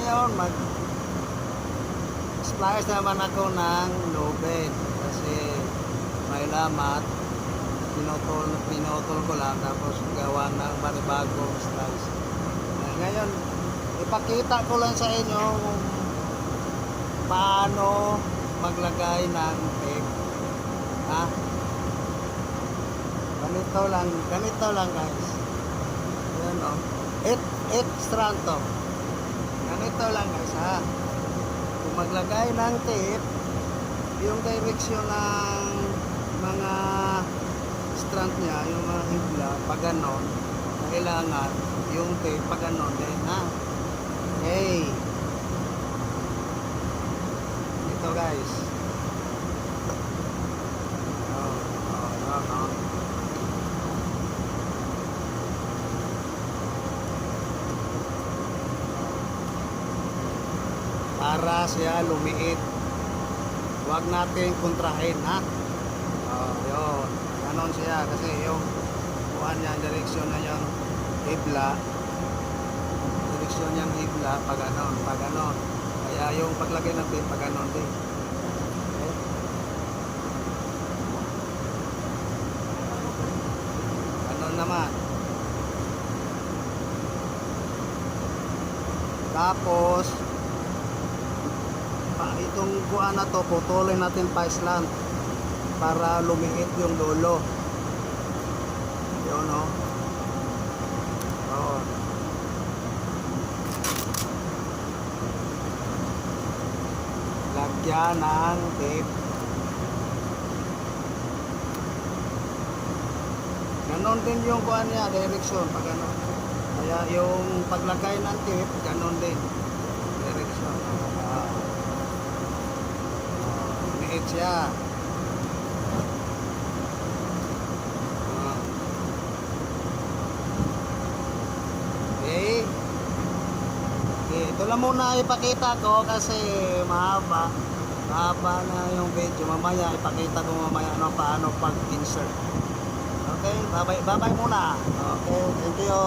ngayon, mag splice naman ako ng lubid kasi may lamat pinutol, pinutol ko lang tapos gawa ng panibagong slice. Eh, ngayon, ipakita ko lang sa inyo kung paano maglagay ng tape. Ha? Ganito lang, ganito lang guys. Ayan o. 8, 8 strand to. Ganito lang guys ha. Kung maglagay ng tape, yung direction ng mga strand niya, yung mga hibla, pag ganon, kailangan yung tape pag ganon din ha. Okay. Ito guys. Oh, oh, oh, oh. Para siya lumiit. Huwag natin kontrahin, ha? Oh, yun. Ganon siya kasi yung kuhan niya, direksyon na yung hibla. Direksyon niyang hibla, pag ganon, pag ganon. Kaya yung paglagay ng tape, pag ganon din. Okay? Ganon naman. Tapos, kuha na to putulin natin pa island para lumiit yung dulo. Yun o oh. lagyan ng tape. Ganon din yung kuha niya direction pag ganon kaya yung paglagay ng tape ganon din siya. Ah. Okay. Okay, ito lang muna ipakita ko kasi mahaba. Mahaba na yung video. Mamaya ipakita ko mamaya ano paano pag-insert. Okay, bye-bye, muna. Okay, thank you.